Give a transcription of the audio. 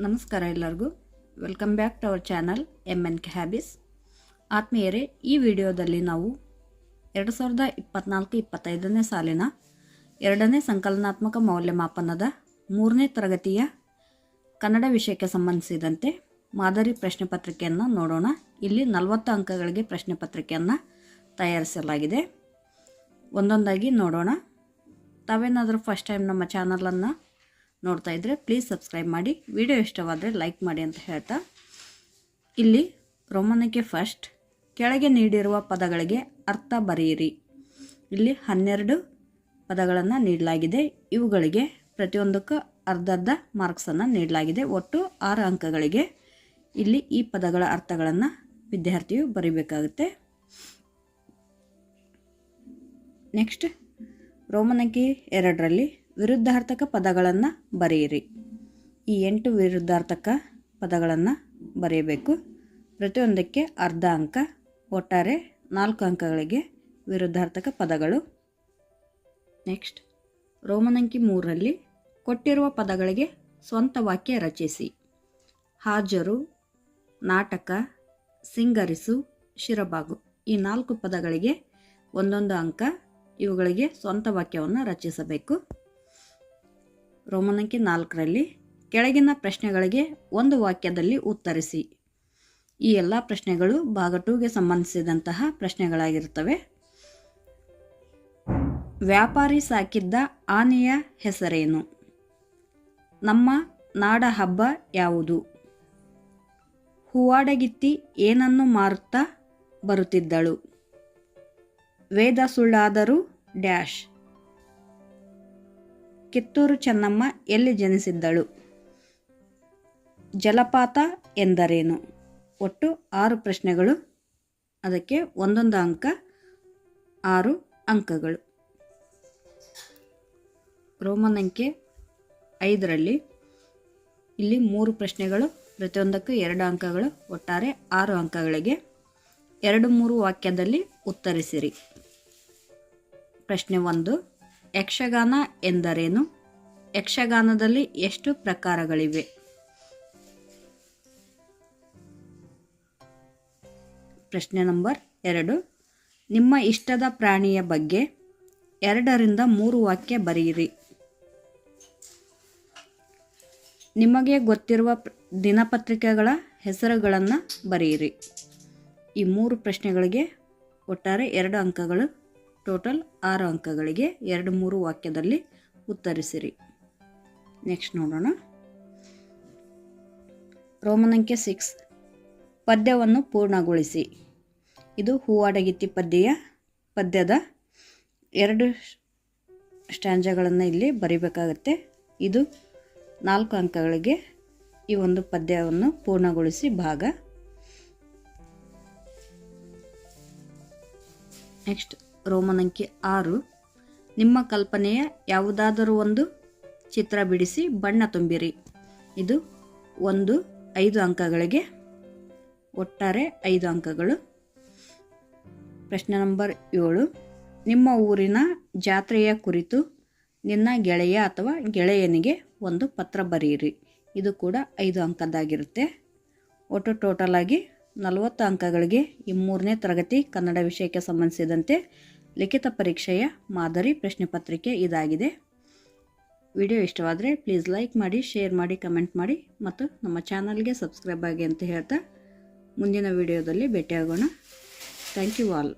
ನಮಸ್ಕಾರ ಎಲ್ಲರಿಗೂ. Welcome back to our channel M N K habits ಆತ್ಮೀಯರೇ, ಈ ವಿಡಿಯೋದಲ್ಲಿ ನಾವು ಎರಡು ಸಾವಿರದ ಇಪ್ಪತ್ನಾಲ್ಕು ಇಪ್ಪತ್ತೈದನೇ ಸಾಲಿನ ಎರಡನೇ ಸಂಕಲನಾತ್ಮಕ ಮೌಲ್ಯಮಾಪನದ ಮೂರನೇ ತರಗತಿಯ ಕನ್ನಡ ವಿಷಯಕ್ಕೆ ಸಂಬಂಧಿಸಿದಂತೆ ಮಾದರಿ ಪ್ರಶ್ನೆ ಪತ್ರಿಕೆಯನ್ನು ನೋಡೋಣ. ಇಲ್ಲಿ ನಲವತ್ತು ಅಂಕಗಳಿಗೆ ಪ್ರಶ್ನೆ ಪತ್ರಿಕೆಯನ್ನು ತಯಾರಿಸಲಾಗಿದೆ. ಒಂದೊಂದಾಗಿ ನೋಡೋಣ. ತಾವೇನಾದರೂ ಫಸ್ಟ್ ಟೈಮ್ ನಮ್ಮ ಚಾನಲನ್ನು ನೋಡ್ತಾ ಇದ್ದರೆ ಪ್ಲೀಸ್ ಸಬ್ಸ್ಕ್ರೈಬ್ ಮಾಡಿ. ವಿಡಿಯೋ ಇಷ್ಟವಾದರೆ ಲೈಕ್ ಮಾಡಿ ಅಂತ ಹೇಳ್ತಾ. ಇಲ್ಲಿ ರೋಮನಕ್ಕೆ ಫಸ್ಟ್ ಕೆಳಗೆ ನೀಡಿರುವ ಪದಗಳಿಗೆ ಅರ್ಥ ಬರೆಯಿರಿ. ಇಲ್ಲಿ ಹನ್ನೆರಡು ಪದಗಳನ್ನು ನೀಡಲಾಗಿದೆ. ಇವುಗಳಿಗೆ ಪ್ರತಿಯೊಂದಕ್ಕೂ ಅರ್ಧರ್ಧ ಅರ್ಧ ಮಾರ್ಕ್ಸನ್ನು ನೀಡಲಾಗಿದೆ. ಒಟ್ಟು ಆರು ಅಂಕಗಳಿಗೆ ಇಲ್ಲಿ ಈ ಪದಗಳ ಅರ್ಥಗಳನ್ನು ವಿದ್ಯಾರ್ಥಿಯು ಬರೀಬೇಕಾಗುತ್ತೆ. ನೆಕ್ಸ್ಟ್ ರೋಮನಕ್ಕೆ ಎರಡರಲ್ಲಿ ವಿರುದ್ಧಾರ್ಥಕ ಪದಗಳನ್ನು ಬರೆಯಿರಿ. ಈ ಎಂಟು ವಿರುದ್ಧಾರ್ಥಕ ಪದಗಳನ್ನು ಬರೆಯಬೇಕು. ಪ್ರತಿಯೊಂದಕ್ಕೆ ಅರ್ಧ ಅಂಕ, ಒಟ್ಟಾರೆ ನಾಲ್ಕು ಅಂಕಗಳಿಗೆ ವಿರುದ್ಧಾರ್ಥಕ ಪದಗಳು. ನೆಕ್ಸ್ಟ್, ರೋಮನಂಕಿ ಮೂರರಲ್ಲಿ ಕೊಟ್ಟಿರುವ ಪದಗಳಿಗೆ ಸ್ವಂತ ವಾಕ್ಯ ರಚಿಸಿ. ಹಾಜರು, ನಾಟಕ, ಸಿಂಗರಿಸು, ಶಿರಬಾಗು. ಈ ನಾಲ್ಕು ಪದಗಳಿಗೆ ಒಂದೊಂದು ಅಂಕ, ಇವುಗಳಿಗೆ ಸ್ವಂತ ವಾಕ್ಯವನ್ನು ರಚಿಸಬೇಕು. ರೋಮನಂಕಿ ನಾಲ್ಕರಲ್ಲಿ ಕೆಳಗಿನ ಪ್ರಶ್ನೆಗಳಿಗೆ ಒಂದು ವಾಕ್ಯದಲ್ಲಿ ಉತ್ತರಿಸಿ. ಈ ಎಲ್ಲ ಪ್ರಶ್ನೆಗಳು ಭಾಗ ಟೂಗೆ ಸಂಬಂಧಿಸಿದಂತಹ ಪ್ರಶ್ನೆಗಳಾಗಿರುತ್ತವೆ. ವ್ಯಾಪಾರಿ ಸಾಕಿದ್ದ ಆನೆಯ ಹೆಸರೇನು? ನಮ್ಮ ನಾಡ ಹಬ್ಬ ಯಾವುದು? ಹೂವಾಡಗಿತ್ತಿ ಏನನ್ನು ಮಾರುತ್ತಾ ಬರುತ್ತಿದ್ದಳು? ವೇದ ಸುಳ್ಳಾದರೂ ಡ್ಯಾಶ್. ಕಿತ್ತೂರು ಚೆನ್ನಮ್ಮ ಎಲ್ಲಿ ಜನಿಸಿದ್ದಳು? ಜಲಪಾತ ಎಂದರೇನು? ಒಟ್ಟು ಆರು ಪ್ರಶ್ನೆಗಳು. ಅದಕ್ಕೆ ಒಂದೊಂದು ಅಂಕ, ಆರು ಅಂಕಗಳು. ರೋಮನ್ ಅಂಕೆ ಐದರಲ್ಲಿ ಇಲ್ಲಿ ಮೂರು ಪ್ರಶ್ನೆಗಳು, ಪ್ರತಿಯೊಂದಕ್ಕೂ ಎರಡು ಅಂಕಗಳು, ಒಟ್ಟಾರೆ ಆರು ಅಂಕಗಳಿಗೆ. ಎರಡು ಮೂರು ವಾಕ್ಯದಲ್ಲಿ ಉತ್ತರಿಸಿರಿ. ಪ್ರಶ್ನೆ ಒಂದು. ಯಕ್ಷಗಾನ ಎಂದರೇನು? ಯಕ್ಷಗಾನದಲ್ಲಿ ಎಷ್ಟು ಪ್ರಕಾರಗಳಿವೆ? ಪ್ರಶ್ನೆ ನಂಬರ್ ಎರಡು. ನಿಮ್ಮ ಇಷ್ಟದ ಪ್ರಾಣಿಯ ಬಗ್ಗೆ ಎರಡರಿಂದ ಮೂರು ವಾಕ್ಯ ಬರೆಯಿರಿ. ನಿಮಗೆ ಗೊತ್ತಿರುವ ದಿನಪತ್ರಿಕೆಗಳ ಹೆಸರುಗಳನ್ನು ಬರೆಯಿರಿ. ಈ ಮೂರು ಪ್ರಶ್ನೆಗಳಿಗೆ ಒಟ್ಟಾರೆ ಎರಡು ಅಂಕಗಳು ಟೋಟಲ್ ಆರು ಅಂಕಗಳಿಗೆ ಎರಡು ಮೂರು ವಾಕ್ಯದಲ್ಲಿ ಉತ್ತರಿಸಿರಿ. ನೆಕ್ಸ್ಟ್ ನೋಡೋಣ. ರೋಮನಂಕೆ ಸಿಕ್ಸ್ ಪದ್ಯವನ್ನು ಪೂರ್ಣಗೊಳಿಸಿ. ಇದು ಹೂವಾಡಗಿತ್ತಿ ಪದ್ಯ ಪದ್ಯದ ಎರಡು ಸ್ಟ್ಯಾಂಜಗಳನ್ನು ಇಲ್ಲಿ ಬರಿಬೇಕಾಗತ್ತೆ. ಇದು ನಾಲ್ಕು ಅಂಕಗಳಿಗೆ ಈ ಒಂದು ಪದ್ಯವನ್ನು ಪೂರ್ಣಗೊಳಿಸಿ ಭಾಗ. ನೆಕ್ಸ್ಟ್ ರೋಮನ್ ಅಂಕಿ ಆರು. ನಿಮ್ಮ ಕಲ್ಪನೆಯ ಯಾವುದಾದರೂ ಒಂದು ಚಿತ್ರ ಬಿಡಿಸಿ ಬಣ್ಣ ತುಂಬಿರಿ. ಇದು ಒಂದು ಐದು ಅಂಕಗಳಿಗೆ ಒಟ್ಟಾರೆ ಐದು ಅಂಕಗಳು. ಪ್ರಶ್ನೆ ನಂಬರ್ ಏಳು. ನಿಮ್ಮ ಊರಿನ ಜಾತ್ರೆಯ ಕುರಿತು ನಿನ್ನ ಗೆಳೆಯ ಅಥವಾ ಗೆಳೆಯನಿಗೆ ಒಂದು ಪತ್ರ ಬರೆಯಿರಿ. ಇದು ಕೂಡ ಐದು ಅಂಕದ್ದಾಗಿರುತ್ತೆ. ಒಟ್ಟು ಟೋಟಲಾಗಿ ನಲವತ್ತು ಅಂಕಗಳಿಗೆ ಈ ಮೂರನೇ ತರಗತಿ ಕನ್ನಡ ವಿಷಯಕ್ಕೆ ಸಂಬಂಧಿಸಿದಂತೆ ಲಿಖಿತ ಪರೀಕ್ಷೆಯ ಮಾದರಿ ಪ್ರಶ್ನೆ ಪತ್ರಿಕೆ ಇದಾಗಿದೆ. ವಿಡಿಯೋ ಇಷ್ಟವಾದರೆ ಪ್ಲೀಸ್ ಲೈಕ್ ಮಾಡಿ, ಶೇರ್ ಮಾಡಿ, ಕಮೆಂಟ್ ಮಾಡಿ ಮತ್ತು ನಮ್ಮ ಚಾನಲ್ಗೆ ಸಬ್ಸ್ಕ್ರೈಬ್ ಆಗಿ ಅಂತ ಹೇಳ್ತಾ ಮುಂದಿನ ವಿಡಿಯೋದಲ್ಲಿ ಭೇಟಿಯಾಗೋಣ. Thank you all.